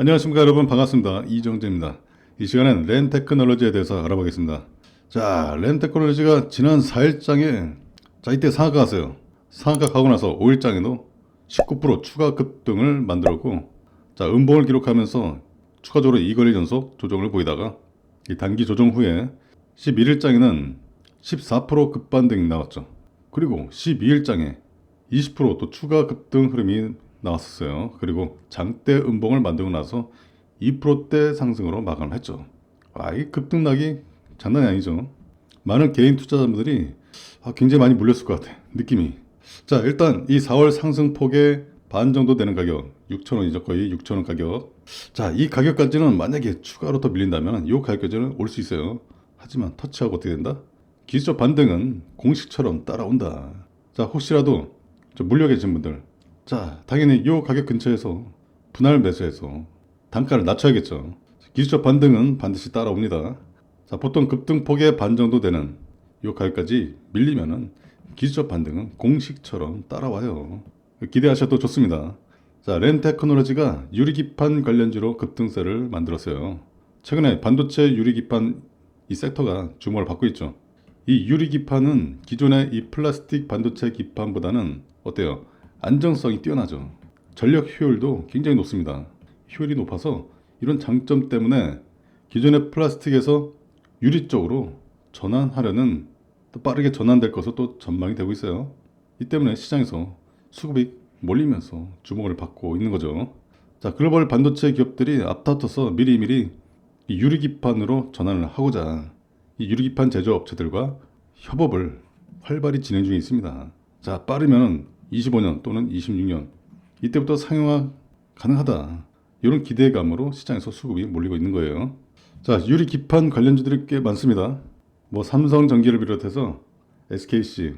안녕하십니까 여러분 반갑습니다. 이정재입니다. 이 시간엔 랜 테크놀로지에 대해서 알아보겠습니다. 자, 랜 테크놀로지가 지난 4일장에 자 이때. 상한가 가고 나서 5일장에도 19% 추가 급등을 만들었고 자 음봉을 기록하면서 추가적으로 이거리 전속 조정을 보이다가 이 단기 조정 후에 11일장에는 14% 급반등이 나왔죠. 그리고 12일장에 20%또 추가 급등 흐름이 나왔었어요. 그리고 장대 음봉을 만들고 나서 2%대 상승으로 마감을 했죠. 아, 이 급등락이 장난이 아니죠. 많은 개인 투자자분들이 아, 굉장히 많이 물렸을 것 같아. 느낌이. 자, 일단 이 4월 상승폭의 반 정도 되는 가격, 6,000원이죠. 거의 6,000원 가격. 자, 이 가격까지는 만약에 추가로 더 밀린다면 이 가격까지는 올 수 있어요. 하지만 터치하고 어떻게 된다? 기술적 반등은 공식처럼 따라온다. 자, 혹시라도 좀 물려 계신 분들. 자, 당연히 이 가격 근처에서 분할 매수해서 단가를 낮춰야겠죠. 기술적 반등은 반드시 따라옵니다. 자, 보통 급등폭의 반 정도 되는 이 가격까지 밀리면은 기술적 반등은 공식처럼 따라와요. 기대하셔도 좋습니다. 자, 렌테크놀로지가 유리기판 관련주로 급등세를 만들었어요. 최근에 반도체 유리기판 이 섹터가 주목을 받고 있죠. 이 유리기판은 기존의 이 플라스틱 반도체 기판보다는 어때요? 안정성이 뛰어나죠. 전력 효율도 굉장히 높습니다. 효율이 높아서 이런 장점 때문에 기존의 플라스틱에서 유리 쪽으로 전환하려는 또 빠르게 전환될 것으로 또 전망이 되고 있어요. 이 때문에 시장에서 수급이 몰리면서 주목을 받고 있는 거죠. 자, 글로벌 반도체 기업들이 앞다퉈서 미리미리 이 유리기판으로 전환을 하고자 이 유리기판 제조업체들과 협업을 활발히 진행 중에 있습니다. 자, 빠르면 25년 또는 26년 이때부터 상용화 가능하다. 이런 기대감으로 시장에서 수급이 몰리고 있는 거예요. 자, 유리 기판 관련주들이 꽤 많습니다. 뭐 삼성전기를 비롯해서 SKC,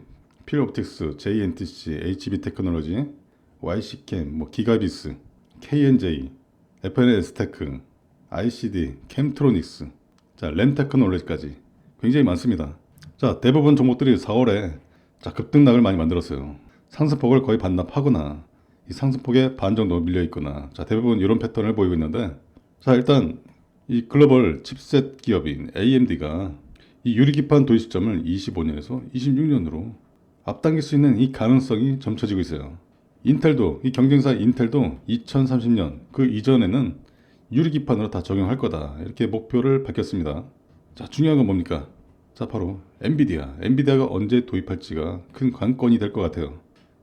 필옵틱스, JNTC, HB 테크놀로지, YC캠, 뭐 기가비스, KNJ, FNS테크, ICD, 캠트로닉스, 자, 렌테크놀로지까지 굉장히 많습니다. 자, 대부분 종목들이 4월에 자, 급등락을 많이 만들었어요. 상승폭을 거의 반납하거나 이 상승폭의 반 정도 밀려 있거나 자, 대부분 이런 패턴을 보이고 있는데 자, 일단 이 글로벌 칩셋 기업인 AMD가 이 유리기판 도입 시점을 25년에서 26년으로 앞당길 수 있는 이 가능성이 점쳐지고 있어요. 인텔도 이 경쟁사 인텔도 2030년 그 이전에는 유리기판으로 다 적용할 거다 이렇게 목표를 밝혔습니다. 자 중요한 건 뭡니까? 자 바로 엔비디아. 엔비디아가 언제 도입할지가 큰 관건이 될 것 같아요.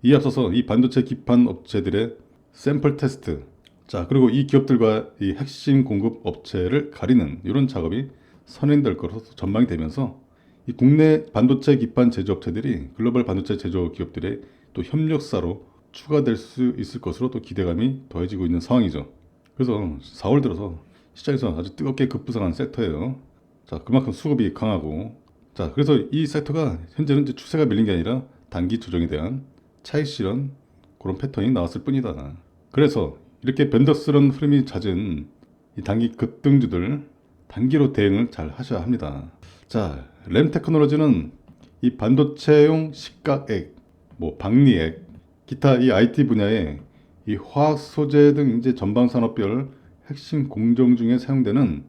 이에 앞서서 이 반도체 기판 업체들의 샘플 테스트. 자 그리고 이 기업들과 이 핵심 공급 업체를 가리는 이런 작업이 선행될 것으로 전망이 되면서 이 국내 반도체 기판 제조업체들이 글로벌 반도체 제조 기업들의 또 협력사로 추가될 수 있을 것으로 또 기대감이 더해지고 있는 상황이죠. 그래서 4월 들어서 시장에서 아주 뜨겁게 급부상한 섹터예요. 자, 그만큼 수급이 강하고 자, 그래서 이 섹터가 현재는 이제 추세가 밀린 게 아니라 단기 조정에 대한 차익 실현 그런 패턴이 나왔을 뿐이다. 그래서 이렇게 변덕스러운 흐름이 잦은 이 단기 급등주들 단기로 대응을 잘 하셔야 합니다. 자, 램 테크놀로지는 이 반도체용 시가액, 뭐 박리액, 기타 이 IT 분야에 이 화학 소재 등 이제 전방 산업별 핵심 공정 중에 사용되는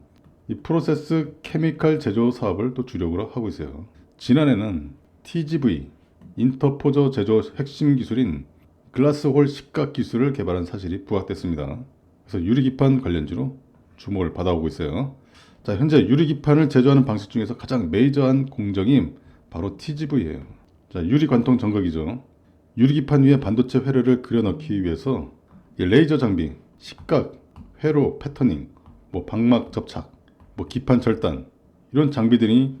이 프로세스 케미칼 제조 사업을 또 주력으로 하고 있어요. 지난해는 TGV 인터포저 제조 핵심 기술인 글라스홀 식각 기술을 개발한 사실이 부각됐습니다. 그래서 유리기판 관련주로 주목을 받아오고 있어요. 자, 현재 유리기판을 제조하는 방식 중에서 가장 메이저한 공정이 바로 TGV예요. 자, 유리관통 정각이죠. 유리기판 위에 반도체 회로를 그려넣기 위해서 이 레이저 장비, 식각, 회로 패터닝, 뭐 방막 접착, 뭐 기판 절단 이런 장비들이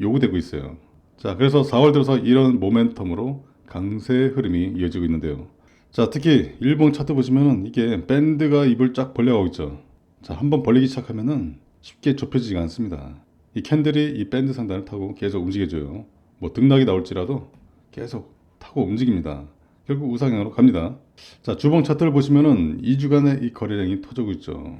요구되고 있어요. 자, 그래서 4월 들어서 이런 모멘텀으로 강세 흐름이 이어지고 있는데요. 자, 특히 일본 차트 보시면은 이게 밴드가 입을 쫙 벌려가고 있죠. 자, 한번 벌리기 시작하면은 쉽게 좁혀지지가 않습니다. 이 캔들이 이 밴드 상단을 타고 계속 움직여줘요. 뭐 등락이 나올지라도 계속 타고 움직입니다. 결국 우상향으로 갑니다. 자, 주봉 차트를 보시면은 2주간의 이 거래량이 터지고 있죠.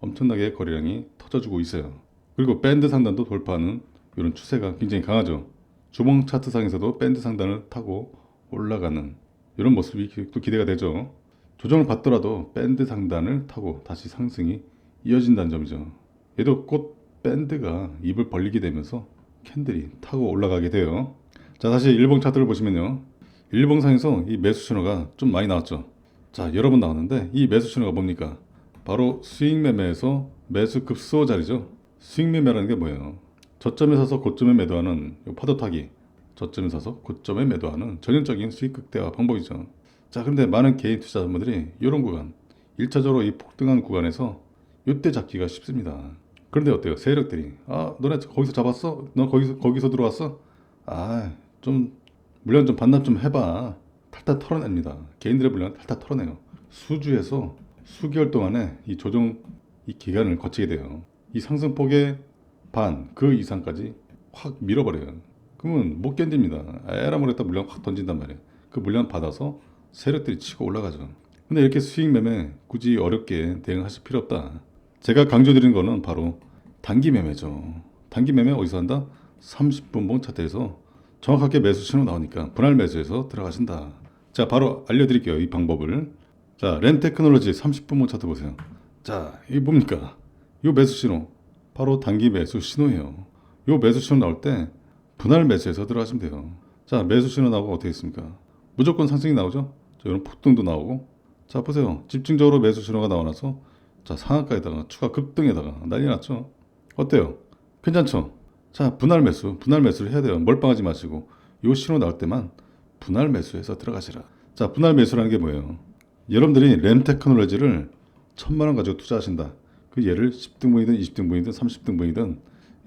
엄청나게 거래량이 터져주고 있어요. 그리고 밴드 상단도 돌파하는 이런 추세가 굉장히 강하죠. 주봉 차트상에서도 밴드 상단을 타고 올라가는 이런 모습이 기- 또 기대가 되죠. 조정을 받더라도 밴드 상단을 타고 다시 상승이 이어진다는 점이죠. 얘도 곧 밴드가 입을 벌리게 되면서 캔들이 타고 올라가게 돼요. 자 다시 일봉 차트를 보시면요. 일봉상에서 이 매수 신호가 좀 많이 나왔죠. 자 여러 번 나왔는데 이 매수 신호가 뭡니까? 바로 수익 매매에서 매수 급소 자리죠. 수익 매매라는 게 뭐예요? 저점에 사서 고점에 매도하는 요 파도 타기. 저점에 사서 고점에 매도하는 전형적인 수익 극대화 방법이죠. 자, 그런데 많은 개인 투자자분들이 이런 구간, 1차적으로 이 폭등한 구간에서 이때 잡기가 쉽습니다. 그런데 어때요? 세력들이 아, 너네 거기서 잡았어? 너 거기서 거기서 들어왔어? 아, 좀 물량 좀 반납 좀 해봐. 탈탈 털어냅니다. 개인들의 물량 탈탈 털어내요. 수주에서 수개월 동안에 이 조정 이 기간을 거치게 돼요. 이 상승폭의 반 그 이상까지 확 밀어버려요. 그러면 못 견딥니다. 에라 모르겠다 물량 확 던진단 말이에요. 그 물량 받아서 세력들이 치고 올라가죠. 근데 이렇게 수익 매매 굳이 어렵게 대응하실 필요 없다. 제가 강조드리는 거는 바로 단기 매매죠. 단기 매매 어디서 한다? 30분봉 차트에서 정확하게 매수 신호 나오니까 분할 매수해서 들어가신다. 자, 바로 알려드릴게요. 이 방법을. 자, 렌테크놀로지 30분봉 차트 보세요. 자, 이게 뭡니까? 요 매수 신호. 바로 단기 매수 신호예요. 요 매수 신호 나올 때 분할 매수해서 들어가시면 돼요. 자, 매수 신호 나오고 어떻게 했습니까? 무조건 상승이 나오죠? 자, 이런 폭등도 나오고. 자, 보세요. 집중적으로 매수 신호가 나와나서 자, 상한가에다가 추가 급등에다가 난리 났죠? 어때요? 괜찮죠? 자, 분할 매수, 분할 매수를 해야 돼요. 멀빵하지 마시고 요 신호 나올 때만 분할 매수해서 들어가시라. 자, 분할 매수라는 게 뭐예요? 여러분들이 램 테크놀로지를 천만 원 가지고 투자하신다. 그 얘를 10등분이든 20등분이든 30등분이든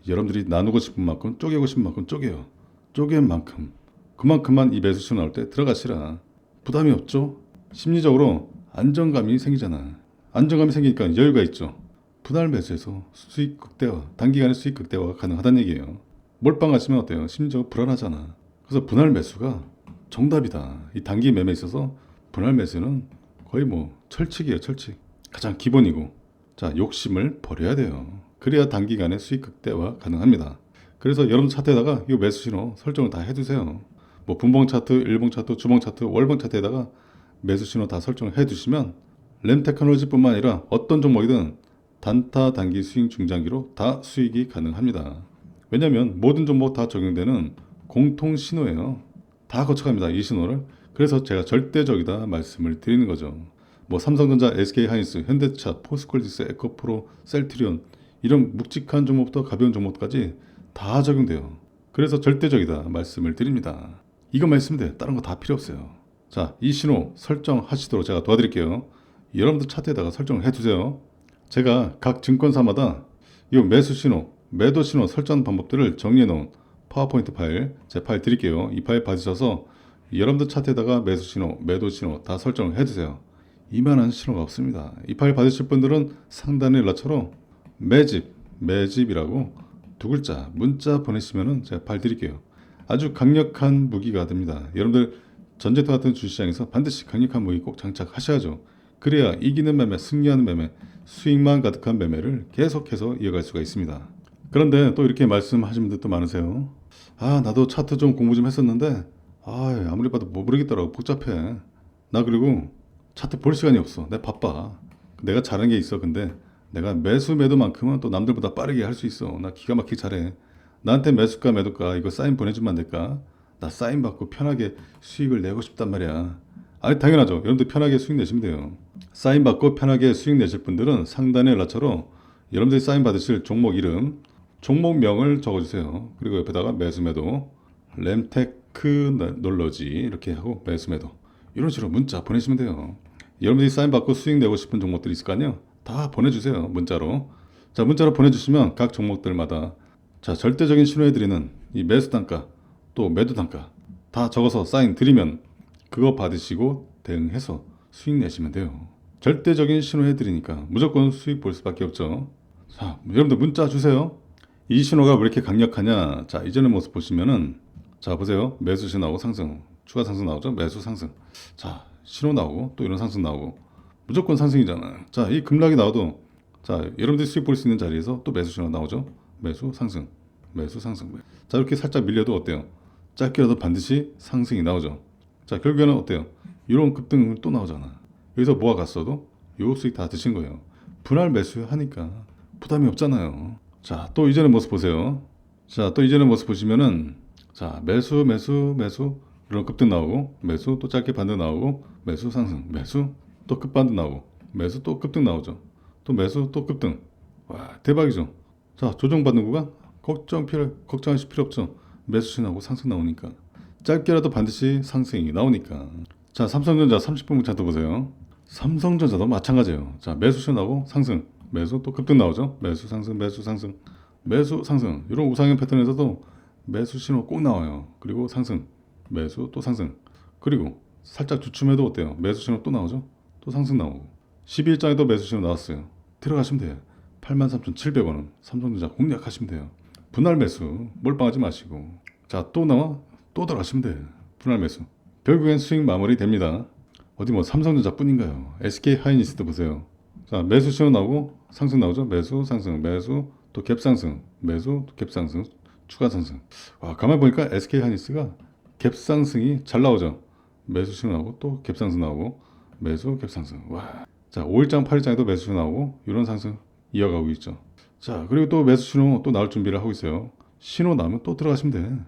여러분들이 나누고 싶은 만큼 쪼개고 싶은 만큼 쪼개요. 쪼갠 만큼 그만큼만 이 매수 신호 나올 때 들어가시라. 부담이 없죠? 심리적으로 안정감이 생기잖아. 안정감이 생기니까 여유가 있죠. 분할 매수해서 수익 극대화, 단기간에 수익 극대화가 가능하다는 얘기예요. 몰빵하시면 어때요? 심리적으로 불안하잖아. 그래서 분할 매수가 정답이다. 이 단기 매매에 있어서 분할 매수는 거의 뭐 철칙이에요, 철칙. 가장 기본이고. 자, 욕심을 버려야 돼요. 그래야 단기간에 수익 극대화 가능합니다. 그래서 여러분 차트에다가 이 매수 신호 설정을 다 해두세요. 뭐 분봉 차트, 일봉 차트, 주봉 차트, 월봉 차트에다가 매수 신호 다 설정을 해두시면 램 테크놀로지뿐만 아니라 어떤 종목이든 단타, 단기, 수익, 중장기로 다 수익이 가능합니다. 왜냐하면 모든 종목 다 적용되는 공통 신호예요. 다 거쳐갑니다. 이 신호를. 그래서 제가 절대적이다 말씀을 드리는 거죠. 뭐 삼성전자, SK하이닉스, 현대차, 포스콜디스, 에코프로, 셀트리온 이런 묵직한 종목부터 가벼운 종목까지 다 적용돼요. 그래서 절대적이다 말씀을 드립니다. 있으면 돼요. 다른 거 다 필요 없어요. 자, 이 신호 설정하시도록 제가 도와드릴게요. 여러분들 차트에다가 설정을 해두세요. 제가 각 증권사마다 이 매수 신호, 매도 신호 설정 방법들을 정리해 놓은 파워포인트 파일, 제 파일 드릴게요. 이 파일 받으셔서 여러분들 차트에다가 매수 신호, 매도 신호 다 설정을 해두세요. 이만한 신호가 없습니다. 이 파일 받으실 분들은 상단의 연락처로 매집, 매집이라고 두 글자 문자 보내시면은 제가 파일 드릴게요. 아주 강력한 무기가 됩니다. 여러분들 전쟁터 같은 주시장에서 반드시 강력한 무기 꼭 장착하셔야죠. 그래야 이기는 매매, 승리하는 매매, 수익만 가득한 매매를 계속해서 이어갈 수가 있습니다. 그런데 또 이렇게 말씀하시는 분들 도 많으세요. 아, 나도 차트 좀 공부 좀 했었는데, 아, 아무리 봐도 뭐 모르겠더라고. 복잡해. 나 그리고 차트 볼 시간이 없어. 내가 바빠. 내가 잘하는 게 있어. 근데 내가 매수 매도만큼은 또 남들보다 빠르게 할 수 있어. 나 기가 막히게 잘해. 나한테 매수가 매도가 이거 사인 보내주면 안 될까? 나 사인 받고 편하게 수익을 내고 싶단 말이야. 아니 당연하죠. 여러분들 편하게 수익 내시면 돼요. 사인 받고 편하게 수익 내실 분들은 상단의 연락처로 여러분들이 사인 받으실 종목 이름, 종목명을 적어주세요. 그리고 옆에다가 매수 매도, 램테크놀로지 이렇게 하고 매수 매도 이런 식으로 문자 보내시면 돼요. 여러분들이 사인 받고 수익 내고 싶은 종목들이 있을 거 아니에요? 다 보내주세요. 문자로. 자 문자로 보내주시면 각 종목들마다 자 절대적인 신호해드리는 이 매수 단가 또 매도 단가 다 적어서 사인 드리면 그거 받으시고 대응해서 수익 내시면 돼요. 절대적인 신호해 드리니까 무조건 수익 볼 수밖에 없죠. 자, 여러분들 문자 주세요. 이 신호가 왜 이렇게 강력하냐? 자, 이전의 모습 보시면은 자, 보세요. 매수 신호 나오고 상승. 추가 상승 나오죠? 매수 상승. 자, 신호 나오고 또 이런 상승 나오고 무조건 상승이잖아요. 자, 이 급락이 나와도 자, 여러분들이 수익 볼 수 있는 자리에서 또 매수 신호 나오죠? 매수 상승. 매수 상승. 자, 이렇게 살짝 밀려도 어때요? 짧게라도 반드시 상승이 나오죠. 자, 결국에는 어때요? 이런 급등은 또 나오잖아. 여기서 뭐가 갔어도 요 수익 다 드신 거예요. 분할 매수 하니까 부담이 없잖아요. 자, 또 이전의 모습 보세요. 자, 또 이전의 모습 보시면은 자, 매수, 매수, 매수 이런 급등 나오고 매수 또 짧게 반등 나오고 매수 상승, 매수 또 급반등 나오고 매수 또 급등 나오죠. 또 매수 또 급등. 와, 대박이죠. 자, 조정받는 구간 걱정 필요 걱정하실 필요 없죠. 매수 신하고 상승 나오니까 짧게라도 반드시 상승이 나오니까. 자, 삼성전자 30분 차트 보세요. 삼성전자도 마찬가지예요. 자, 매수 신하고 상승, 매수 또 급등 나오죠. 매수 상승, 매수 상승, 매수 상승. 이런 우상형 패턴에서도 매수 신호 꼭 나와요. 그리고 상승, 매수 또 상승. 그리고 살짝 주춤해도 어때요? 매수 신호 또 나오죠? 또 상승 나오고. 12일장에도 매수 신호 나왔어요. 들어가시면 돼요. 83,700원은 삼성전자 공략하시면 돼요. 분할 매수 몰빵하지 마시고. 자, 또 나와? 또 들어가시면 돼요. 분할 매수. 결국엔 수익 마무리 됩니다. 어디 뭐 삼성전자 뿐인가요? SK 하이닉스도 보세요. 자, 매수 신호 나오고 상승 나오죠? 매수, 상승, 매수, 또 갭 상승, 매수, 또 갭 상승, 추가 상승. 와, 가만히 보니까 SK 하이닉스가 갭 상승이 잘 나오죠? 매수 신호 나오고 또 갭 상승 나오고 매수, 갭 상승. 와. 자, 5일장, 8일장에도 매수 신호 나오고 이런 상승 이어가고 있죠. 자, 그리고 또 매수 신호 또 나올 준비를 하고 있어요. 신호 나오면 또 들어가시면 돼.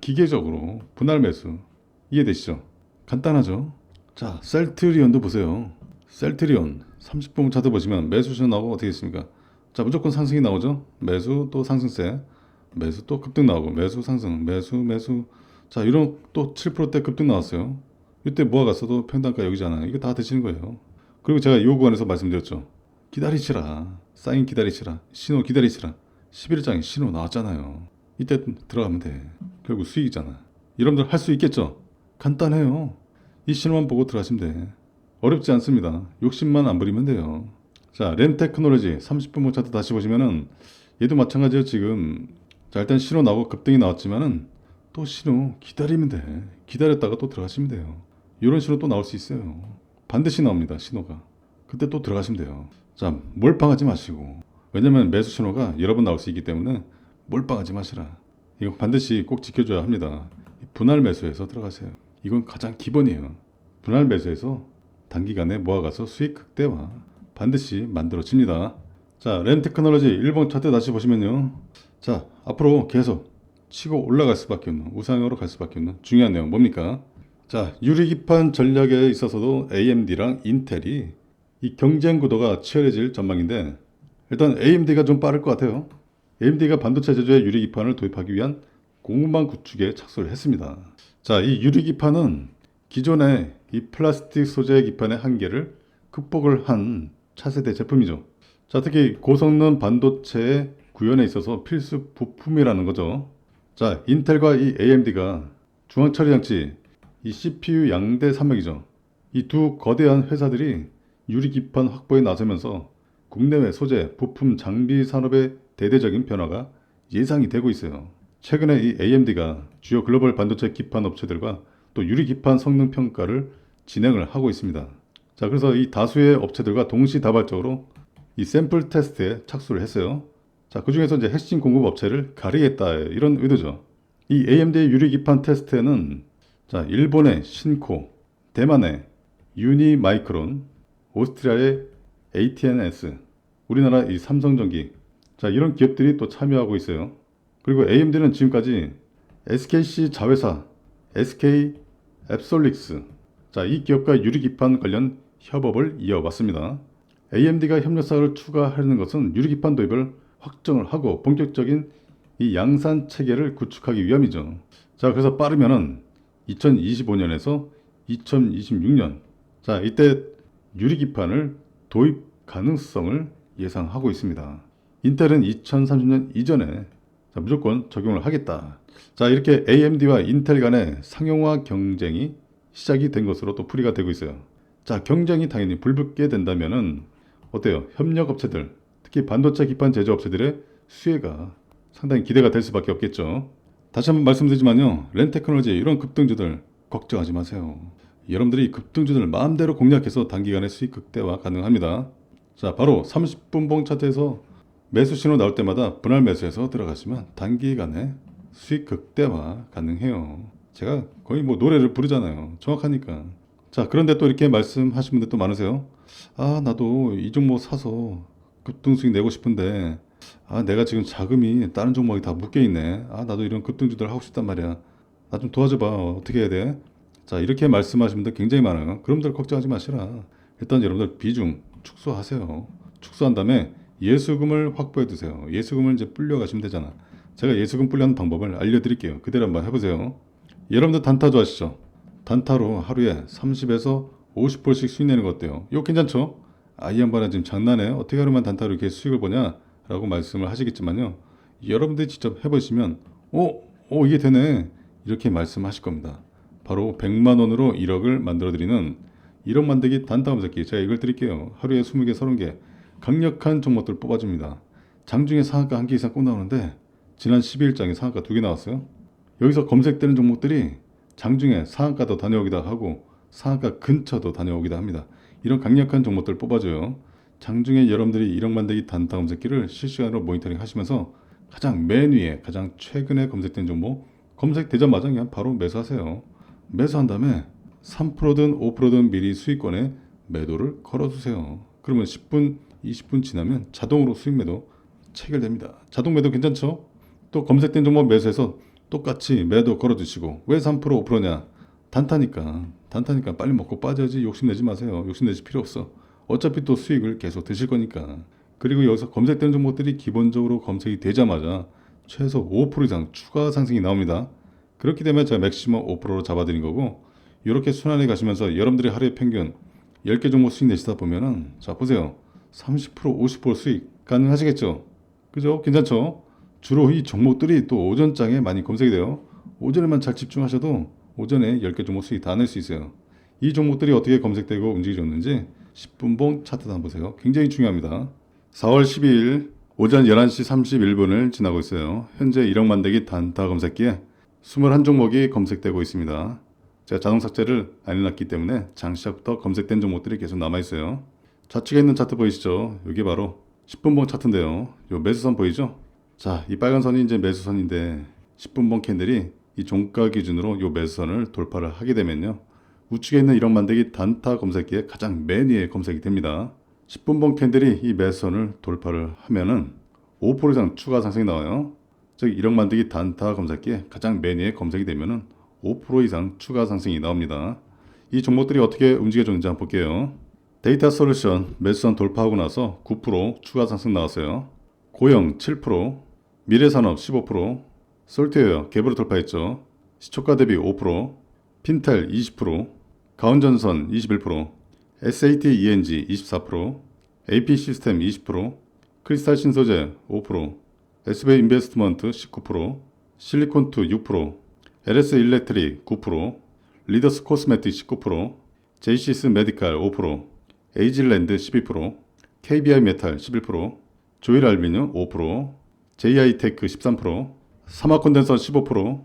기계적으로 분할 매수 이해되시죠? 간단하죠? 자, 셀트리온도 보세요. 셀트리온 30분 차트 보시면 매수 신호 나오고 어떻게 있습니까? 자, 무조건 상승이 나오죠? 매수 또 상승세, 매수 또 급등 나오고 매수 상승, 매수 매수. 자, 이런 또 7%대 급등 나왔어요. 이때 모아갔어도 평단가 여기잖아요. 이거 다 드시는 거예요. 그리고 제가 이 구간에서 말씀드렸죠. 기다리시라. 사인 기다리시라. 신호 기다리시라. 11일장에 신호 나왔잖아요. 이때 들어가면 돼. 결국 수익이잖아. 여러분들 할 수 있겠죠? 간단해요. 이 신호만 보고 들어가시면 돼. 어렵지 않습니다. 욕심만 안 부리면 돼요. 자, 렌테크놀로지 30분 모 차트 다시 보시면은 얘도 마찬가지예요. 지금 자 일단 신호 나오고 급등이 나왔지만은 또 신호 기다리면 돼. 기다렸다가 또 들어가시면 돼요. 이런 신호 또 나올 수 있어요. 반드시 나옵니다. 신호가. 그때 또 들어가시면 돼요. 자, 몰빵하지 마시고. 왜냐면 매수 신호가 여러 번 나올 수 있기 때문에 몰빵하지 마시라. 이거 반드시 꼭 지켜줘야 합니다. 분할 매수해서 들어가세요. 이건 가장 기본이에요. 분할 매수해서 단기간에 모아가서 수익 극대화 반드시 만들어집니다. 자, 렌테크놀로지 일본 차트 다시 보시면요. 자, 앞으로 계속 치고 올라갈 수밖에 없는 우상으로 갈 수밖에 없는 중요한 내용 뭡니까? 자, 유리기판 전략에 있어서도 AMD랑 인텔이 이 경쟁 구도가 치열해질 전망인데 일단 AMD가 좀 빠를 것 같아요. AMD가 반도체 제조에 유리기판을 도입하기 위한 공급망 구축에 착수를 했습니다. 자, 이 유리기판은 기존의 이 플라스틱 소재 기판의 한계를 극복을 한 차세대 제품이죠. 자, 특히 고성능 반도체의 구현에 있어서 필수 부품이라는 거죠. 자, 인텔과 이 AMD가 중앙 처리 장치, 이 CPU 양대 산맥이죠. 이 두 거대한 회사들이 유리 기판 확보에 나서면서 국내외 소재, 부품, 장비 산업의 대대적인 변화가 예상이 되고 있어요. 최근에 이 AMD가 주요 글로벌 반도체 기판 업체들과 또 유리 기판 성능 평가를 진행을 하고 있습니다. 자, 그래서 이 다수의 업체들과 동시다발적으로 이 샘플 테스트에 착수를 했어요. 자, 그 중에서 이제 핵심 공급 업체를 가리겠다 이런 의도죠. 이 AMD 유리 기판 테스트에는 자, 일본의 신코, 대만의 유니마이크론, 오스트리아의 ATNS, 우리나라 이 삼성전기, 자 이런 기업들이 또 참여하고 있어요. 그리고 AMD는 지금까지 SKC 자회사, SK 앱솔릭스, 자 이 기업과 유리 기판 관련 협업을 이어왔습니다. AMD가 협력사를 추가하려는 것은 유리 기판 도입을 확정을 하고 본격적인 이 양산 체계를 구축하기 위함이죠. 자 그래서 빠르면은 2025년에서 2026년 자 이때 유리기판을 도입 가능성을 예상하고 있습니다. 인텔은 2030년 이전에 자, 무조건 적용을 하겠다. 자 이렇게 AMD와 인텔 간의 상용화 경쟁이 시작이 된 것으로 또 풀이가 되고 있어요. 자 경쟁이 당연히 불붙게 된다면은 어때요? 협력 업체들 특히 반도체 기판 제조 업체들의 수혜가 상당히 기대가 될 수밖에 없겠죠. 다시 한번 말씀드리지만요. 렌테크놀로지 이런 급등주들 걱정하지 마세요. 여러분들이 급등주들을 마음대로 공략해서 단기간에 수익 극대화 가능합니다. 자, 바로 30분 봉 차트에서 매수 신호 나올 때마다 분할 매수해서 들어가시면 단기간에 수익 극대화 가능해요. 제가 거의 뭐 노래를 부르잖아요. 정확하니까. 자, 그런데 또 이렇게 말씀하시는 분들 또 많으세요. 아, 나도 이 종목 사서 급등수익 내고 싶은데, 아, 내가 지금 자금이 다른 종목에 다 묶여 있네. 아, 나도 이런 급등주들 하고 싶단 말이야. 나 좀 도와줘봐. 어떻게 해야 돼? 자, 이렇게 말씀하시는 분들 굉장히 많아요. 그럼들 걱정하지 마시라. 일단 여러분들 비중 축소하세요. 축소한 다음에 예수금을 확보해 두세요. 예수금을 이제 불려 가시면 되잖아. 제가 예수금 불려는 방법을 알려드릴게요. 그대로 한번 해보세요. 여러분들 단타 좋아하시죠? 단타로 하루에 30에서 50%씩 수익 내는 거 어때요? 이거 괜찮죠? 아, 이 양반은 지금 장난해? 어떻게 하루만 단타로 이렇게 수익을 보냐? 라고 말씀을 하시겠지만요. 여러분들이 직접 해보시면, 어, 어, 이게 되네. 이렇게 말씀하실 겁니다. 바로 100만 원으로 1억을 만들어 드리는 1억 만들기 단타 검색기. 제가 이걸 드릴게요. 하루에 20개, 30개. 강력한 종목들 뽑아줍니다. 장중에 상한가 한 개 이상 꼭 나오는데, 지난 12일장에 상한가 두 개 나왔어요. 여기서 검색되는 종목들이 장중에 상한가도 다녀오기도 하고 상한가 근처도 다녀오기도 합니다. 이런 강력한 종목들 뽑아줘요. 장중에 여러분들이 1억 만들기 단타 검색기를 실시간으로 모니터링 하시면서 가장 맨 위에 가장 최근에 검색된 종목 검색되자마자 그냥 바로 매수하세요. 매수한 다음에 3%든 5%든 미리 수익권에 매도를 걸어두세요. 그러면 10분, 20분 지나면 자동으로 수익 매도 체결됩니다. 자동 매도 괜찮죠? 또 검색된 종목 매수해서 똑같이 매도 걸어두시고 왜 3% 5%냐? 단타니까 단타니까 빨리 먹고 빠져야지 욕심내지 마세요. 욕심내지 필요 없어. 어차피 또 수익을 계속 드실 거니까. 그리고 여기서 검색된 종목들이 기본적으로 검색이 되자마자 최소 5% 이상 추가 상승이 나옵니다. 그렇기 때문에 제가 맥시멈 5%로 잡아드린 거고 이렇게 순환해 가시면서 여러분들이 하루에 평균 10개 종목 수익 내시다 보면은 자 보세요. 30% 50% 수익 가능하시겠죠? 그죠? 괜찮죠? 주로 이 종목들이 또 오전장에 많이 검색이 돼요. 오전에만 잘 집중하셔도 오전에 10개 종목 수익 다낼 수 있어요. 이 종목들이 어떻게 검색되고 움직여졌는지 10분봉 차트 한번 보세요. 굉장히 중요합니다. 4월 12일 오전 11시 31분을 지나고 있어요. 현재 1억 만들기 단타 검색기에 21종목이 검색되고 있습니다. 제가 자동 삭제를 안 해놨기 때문에 장 시작부터 검색된 종목들이 계속 남아있어요. 좌측에 있는 차트 보이시죠? 이게 바로 10분봉 차트인데요. 요 매수선 보이죠? 자, 이 빨간 선이 이제 매수선인데 10분봉 캔들이 이 종가 기준으로 요 매수선을 돌파를 하게 되면요. 우측에 있는 1억 만들기 단타 검색기에 가장 맨 위에 검색이 됩니다. 10분봉 캔들이 이 매수선을 돌파를 하면은 5% 이상 추가 상승이 나와요. 즉 1억 만들기 단타 검색기에 가장 맨 위에 검색이 되면은 5% 이상 추가 상승이 나옵니다. 이 종목들이 어떻게 움직여졌는지 한번 볼게요. 데이터 솔루션 매수선 돌파하고 나서 9% 추가 상승 나왔어요. 고영 7%, 미래산업 15%, 솔트웨어 개별 돌파했죠. 시초가 대비 5%, 핀텔 20%, 가온전선 21%, SAT ENG 24%, AP 시스템 20%, 크리스탈 신소재 5%, SB 인베스트먼트 19%, 실리콘투 6%, LS 일렉트릭 9%, 리더스 코스메틱 19%, JC스 메디칼 5%, 에이질랜드 12%, KBI 메탈 11%, 조일 알미늄 5%, JI 테크 13%, 사마 콘덴서 15%,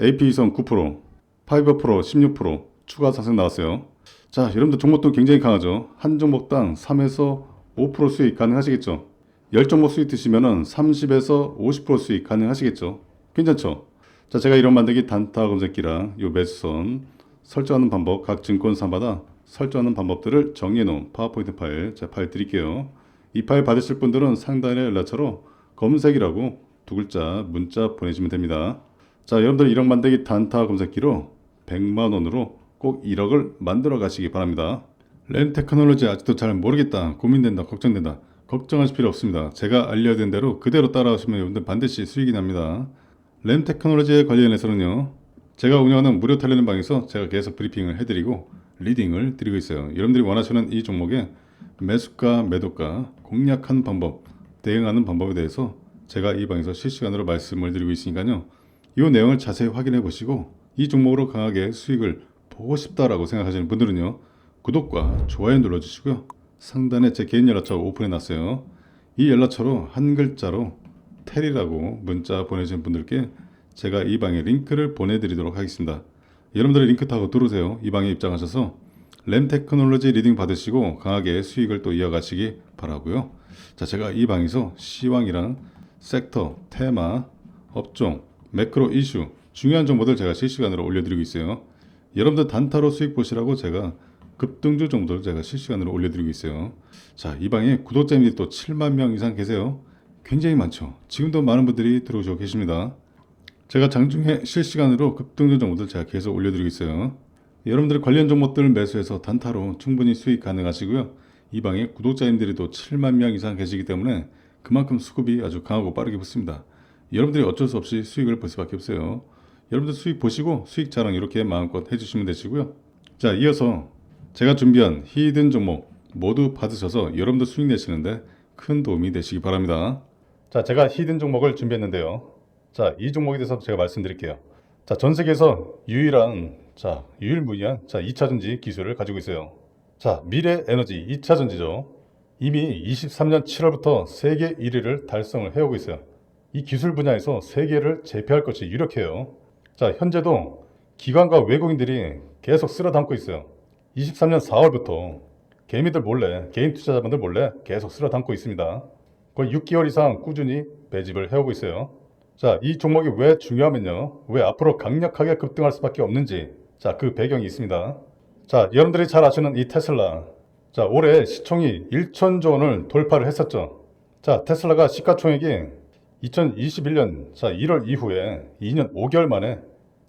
AP 위성 9%, 파이버 프로 16% 추가 상승 나왔어요. 자, 여러분들 종목도 굉장히 강하죠. 한 종목당 3에서 5% 수익 가능하시겠죠? 10종목 수익 드시면은 30에서 50% 수익 가능하시겠죠? 괜찮죠? 자, 제가 이런 만들기 단타 검색기랑 요 매수선 설정하는 방법 각 증권사마다 설정하는 방법들을 정리해 놓은 파워포인트 파일 제가 파일 드릴게요. 이 파일 받으실 분들은 상단에 연락처로 검색이라고 두 글자 문자 보내주시면 됩니다. 자, 여러분들 1억 만들기 단타 검색기로 100만 원으로 꼭 1억을 만들어 가시기 바랍니다. 램 테크놀로지 아직도 잘 모르겠다, 고민된다, 걱정된다. 걱정하실 필요 없습니다. 제가 알려드린 대로 그대로 따라하시면 여러분들 반드시 수익이 납니다. 램 테크놀로지에 관련해서는요. 제가 운영하는 무료 텔레는 방에서 제가 계속 브리핑을 해드리고 리딩을 드리고 있어요. 여러분들이 원하시는 이 종목의 매수가, 매도가, 공략하는 방법, 대응하는 방법에 대해서 제가 이 방에서 실시간으로 말씀을 드리고 있으니까요. 이 내용을 자세히 확인해 보시고 이 종목으로 강하게 수익을 보고 싶다라고 생각하시는 분들은요. 구독과 좋아요 눌러주시고요. 상단에 제 개인 연락처 오픈해 놨어요. 이 연락처로 한 글자로 텔이라고 문자 보내주신 분들께 제가 이 방에 링크를 보내드리도록 하겠습니다. 여러분들의 링크 타고 들어오세요. 이 방에 입장하셔서 램 테크놀로지 리딩 받으시고 강하게 수익을 또 이어가시기 바라고요. 자, 제가 이 방에서 시황이랑 섹터, 테마, 업종, 매크로 이슈 중요한 정보들 제가 실시간으로 올려드리고 있어요. 여러분들 단타로 수익 보시라고 제가 급등주 정도를 제가 실시간으로 올려드리고 있어요. 자, 이 방에 구독자님들이 또 7만 명 이상 계세요. 굉장히 많죠. 지금도 많은 분들이 들어오시고 계십니다. 제가 장중에 실시간으로 급등주 정보들 제가 계속 올려드리고 있어요. 여러분들이 관련 종목들을 매수해서 단타로 충분히 수익 가능하시고요. 이 방에 구독자님들이 또 7만 명 이상 계시기 때문에 그만큼 수급이 아주 강하고 빠르게 붙습니다. 여러분들이 어쩔 수 없이 수익을 볼 수밖에 없어요. 여러분들 수익 보시고 수익 자랑 이렇게 마음껏 해주시면 되시고요. 자, 이어서 제가 준비한 히든 종목 모두 받으셔서 여러분들 수익 내시는데 큰 도움이 되시기 바랍니다. 자, 제가 히든 종목을 준비했는데요. 자, 이 종목에 대해서 제가 말씀드릴게요. 자, 전 세계에서 유일한 자, 유일무이한 자, 2차 전지 기술을 가지고 있어요. 자, 미래 에너지 2차 전지죠. 이미 23년 7월부터 세계 1위를 달성을 해오고 있어요. 이 기술 분야에서 세계를 제패할 것이 유력해요. 자, 현재도 기관과 외국인들이 계속 쓸어 담고 있어요. 23년 4월부터 개미들 몰래, 개인 투자자분들 몰래 계속 쓸어 담고 있습니다. 거의 6개월 이상 꾸준히 배집을 해오고 있어요. 자, 이 종목이 왜 중요하면요. 왜 앞으로 강력하게 급등할 수밖에 없는지. 자, 그 배경이 있습니다. 자, 여러분들이 잘 아시는 이 테슬라. 자, 올해 시총이 1천조 원을 돌파를 했었죠. 자, 테슬라가 시가총액이 2021년 자, 1월 이후에 2년 5개월 만에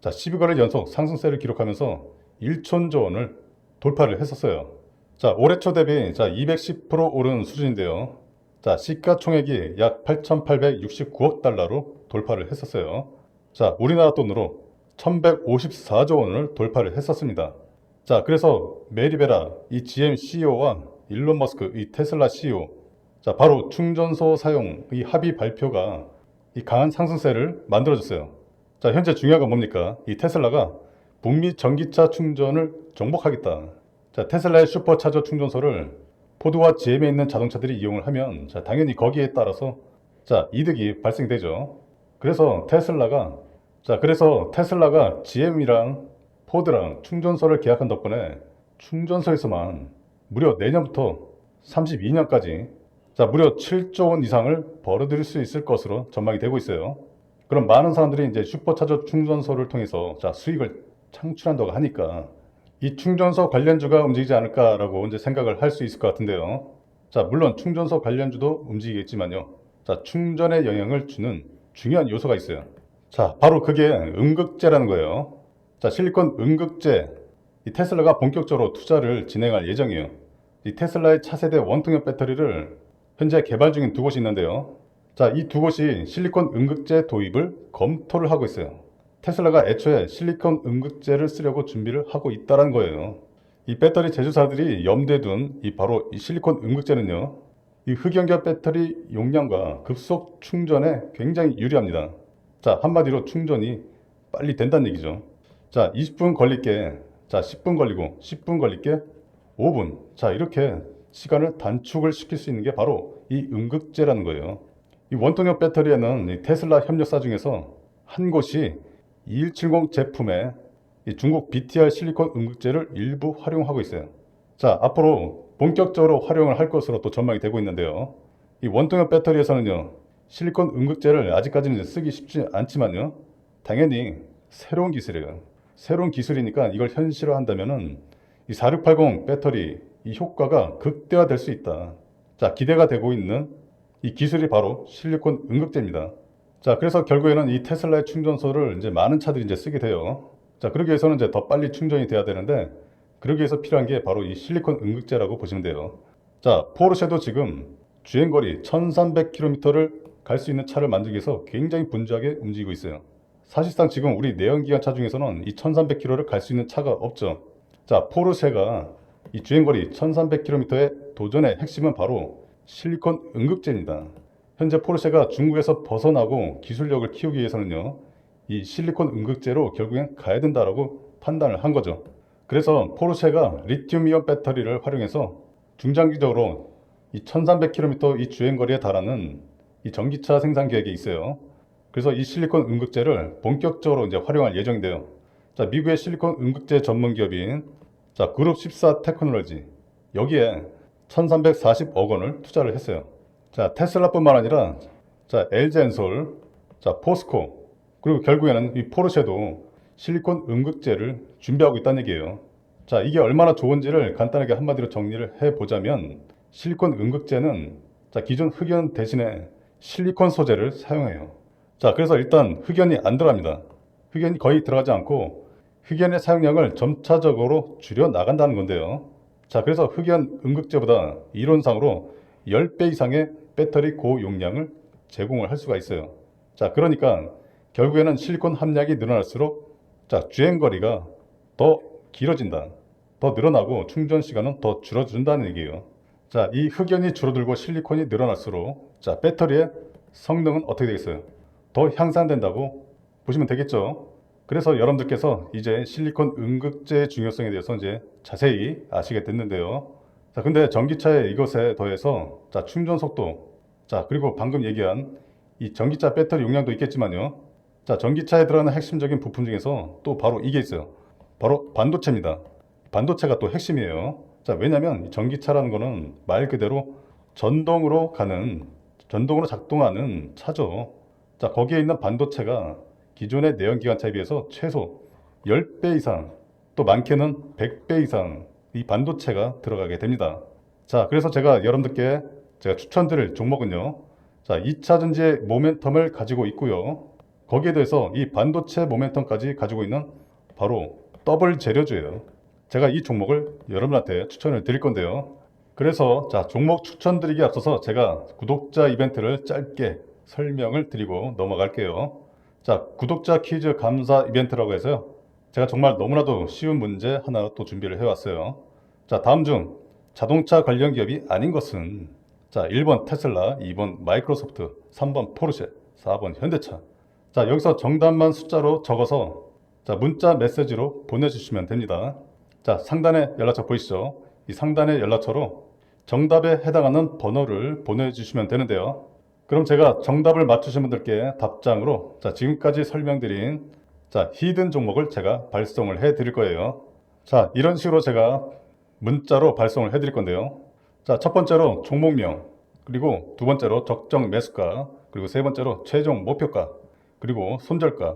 자, 12거래일 연속 상승세를 기록하면서 1천조 원을 돌파를 했었어요. 자, 올해 초 대비 자, 210% 오른 수준인데요. 자, 시가총액이 약 8,869억 달러로 돌파를 했었어요. 자, 우리나라 돈으로 1,154조 원을 돌파를 했었습니다. 자, 그래서 메리베라 이 GM CEO와 일론 머스크 이 테슬라 CEO 자, 바로 충전소 사용 이 합의 발표가 이 강한 상승세를 만들어줬어요. 자, 현재 중요한 건 뭡니까? 이 테슬라가 북미 전기차 충전을 정복하겠다. 자, 테슬라의 슈퍼차저 충전소를 포드와 GM에 있는 자동차들이 이용을 하면 자, 당연히 거기에 따라서 자, 이득이 발생되죠. 그래서 테슬라가 자, 그래서 테슬라가 GM이랑 포드랑 충전소를 계약한 덕분에 충전소에서만 무려 내년부터 32년까지 자, 무려 7조 원 이상을 벌어들일 수 있을 것으로 전망이 되고 있어요. 그럼 많은 사람들이 이제 슈퍼차저 충전소를 통해서 자, 수익을 창출한다고 하니까 이 충전소 관련주가 움직이지 않을까라고 이제 생각을 할 수 있을 것 같은데요. 자, 물론 충전소 관련주도 움직이겠지만요. 자, 충전에 영향을 주는 중요한 요소가 있어요. 자, 바로 그게 음극재라는 거예요. 자, 실리콘 음극재. 이 테슬라가 본격적으로 투자를 진행할 예정이에요. 이 테슬라의 차세대 원통형 배터리를 현재 개발 중인 두 곳이 있는데요. 자, 이 두 곳이 실리콘 음극재 도입을 검토를 하고 있어요. 테슬라가 애초에 실리콘 음극재를 쓰려고 준비를 하고 있다는 거예요. 이 배터리 제조사들이 염두에 둔 이 바로 이 실리콘 음극재는요. 이 흑연결 배터리 용량과 급속 충전에 굉장히 유리합니다. 자, 한마디로 충전이 빨리 된다는 얘기죠. 자, 20분 걸릴게. 자, 10분 걸리고 10분 걸릴게 5분. 자, 이렇게 시간을 단축을 시킬 수 있는 게 바로 이 음극재라는 거예요. 이 원통형 배터리에는 이 테슬라 협력사 중에서 한 곳이 2170 제품에 이 중국 BTR 실리콘 음극재를 일부 활용하고 있어요. 자, 앞으로 본격적으로 활용을 할 것으로 또 전망이 되고 있는데요. 이 원통형 배터리에서는요, 실리콘 음극재를 아직까지는 쓰기 쉽지 않지만요, 당연히 새로운 기술이에요. 새로운 기술이니까 이걸 현실화한다면은 이 4680 배터리 이 효과가 극대화될 수 있다. 자, 기대가 되고 있는 이 기술이 바로 실리콘 음극재입니다. 자, 그래서 결국에는 이 테슬라의 충전소를 이제 많은 차들이 이제 쓰게 돼요. 자, 그러기 위해서는 이제 더 빨리 충전이 돼야 되는데, 그러기 위해서 필요한 게 바로 이 실리콘 음극재라고 보시면 돼요. 자, 포르쉐도 지금 주행거리 1300km를 갈 수 있는 차를 만들기 위해서 굉장히 분주하게 움직이고 있어요. 사실상 지금 우리 내연기관차 중에서는 이 1300km를 갈 수 있는 차가 없죠. 자, 포르쉐가 이 주행거리 1300km의 도전의 핵심은 바로 실리콘 음극재입니다. 현재 포르쉐가 중국에서 벗어나고 기술력을 키우기 위해서는요, 이 실리콘 음극재로 결국엔 가야 된다라고 판단을 한 거죠. 그래서 포르쉐가 리튬이온 배터리를 활용해서 중장기적으로 이 1300km 이 주행거리에 달하는 이 전기차 생산 계획이 있어요. 그래서 이 실리콘 음극재를 본격적으로 이제 활용할 예정인데요. 자, 미국의 실리콘 음극재 전문 기업인 자, 그룹 14 테크놀로지 여기에 1340억 원을 투자를 했어요. 자, 테슬라뿐만 아니라 자, LG엔솔, 자, 포스코 그리고 결국에는 이 포르쉐도 실리콘 음극재를 준비하고 있다는 얘기예요. 자, 이게 얼마나 좋은지를 간단하게 한마디로 정리를 해 보자면 실리콘 음극재는 자, 기존 흑연 대신에 실리콘 소재를 사용해요. 자, 그래서 일단 흑연이 안 들어갑니다. 흑연이 거의 들어가지 않고 흑연의 사용량을 점차적으로 줄여 나간다는 건데요. 자, 그래서 흑연 음극재보다 이론상으로 10배 이상의 배터리 고용량을 제공을 할 수가 있어요. 자, 그러니까 결국에는 실리콘 함량이 늘어날수록 자, 주행 거리가 더 길어진다. 더 늘어나고 충전 시간은 더 줄어든다는 얘기예요. 자, 이 흑연이 줄어들고 실리콘이 늘어날수록 자, 배터리의 성능은 어떻게 되겠어요? 더 향상된다고 보시면 되겠죠. 그래서 여러분들께서 이제 실리콘 음극재의 중요성에 대해서 이제 자세히 아시게 됐는데요. 자, 근데 전기차의 이것에 더해서 자, 충전 속도, 자, 그리고 방금 얘기한 이 전기차 배터리 용량도 있겠지만요. 자, 전기차에 들어가는 핵심적인 부품 중에서 또 바로 이게 있어요. 바로 반도체입니다. 반도체가 또 핵심이에요. 자, 왜냐면 이 전기차라는 거는 말 그대로 전동으로 가는, 전동으로 작동하는 차죠. 자, 거기에 있는 반도체가 기존의 내연기관차에 비해서 최소 10배 이상, 또 많게는 100배 이상 이 반도체가 들어가게 됩니다. 자, 그래서 제가 여러분들께 제가 추천드릴 종목은요. 자, 2차 전지의 모멘텀을 가지고 있고요. 거기에 대해서 이 반도체 모멘텀까지 가지고 있는 바로 더블 재료주예요. 제가 이 종목을 여러분한테 추천을 드릴 건데요. 그래서 자, 종목 추천드리기 앞서서 제가 구독자 이벤트를 짧게 설명을 드리고 넘어갈게요. 자, 구독자 퀴즈 감사 이벤트라고 해서요. 제가 정말 너무나도 쉬운 문제 하나 또 준비를 해왔어요. 자, 다음 중 자동차 관련 기업이 아닌 것은 자, 1번 테슬라, 2번 마이크로소프트, 3번 포르쉐, 4번 현대차. 자, 여기서 정답만 숫자로 적어서 자, 문자 메시지로 보내주시면 됩니다. 자, 상단에 연락처 보이시죠? 이 상단의 연락처로 정답에 해당하는 번호를 보내주시면 되는데요. 그럼 제가 정답을 맞추신 분들께 답장으로 자, 지금까지 설명드린 자, 히든 종목을 제가 발송을 해 드릴 거예요. 자, 이런 식으로 제가 문자로 발송을 해 드릴 건데요. 자, 첫 번째로 종목명, 그리고 두 번째로 적정 매수가, 그리고 세 번째로 최종 목표가, 그리고 손절가,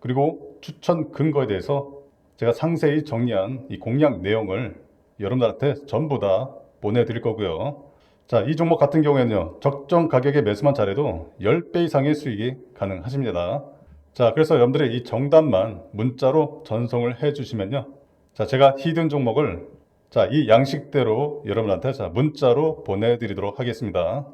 그리고 추천 근거에 대해서 제가 상세히 정리한 이 공략 내용을 여러분들한테 전부 다 보내드릴 거고요. 자, 이 종목 같은 경우에는요, 적정 가격에 매수만 잘해도 10배 이상의 수익이 가능하십니다. 자, 그래서 여러분들이 이 정답만 문자로 전송을 해 주시면요. 자, 제가 히든 종목을 자, 이 양식대로 여러분한테 자, 문자로 보내드리도록 하겠습니다.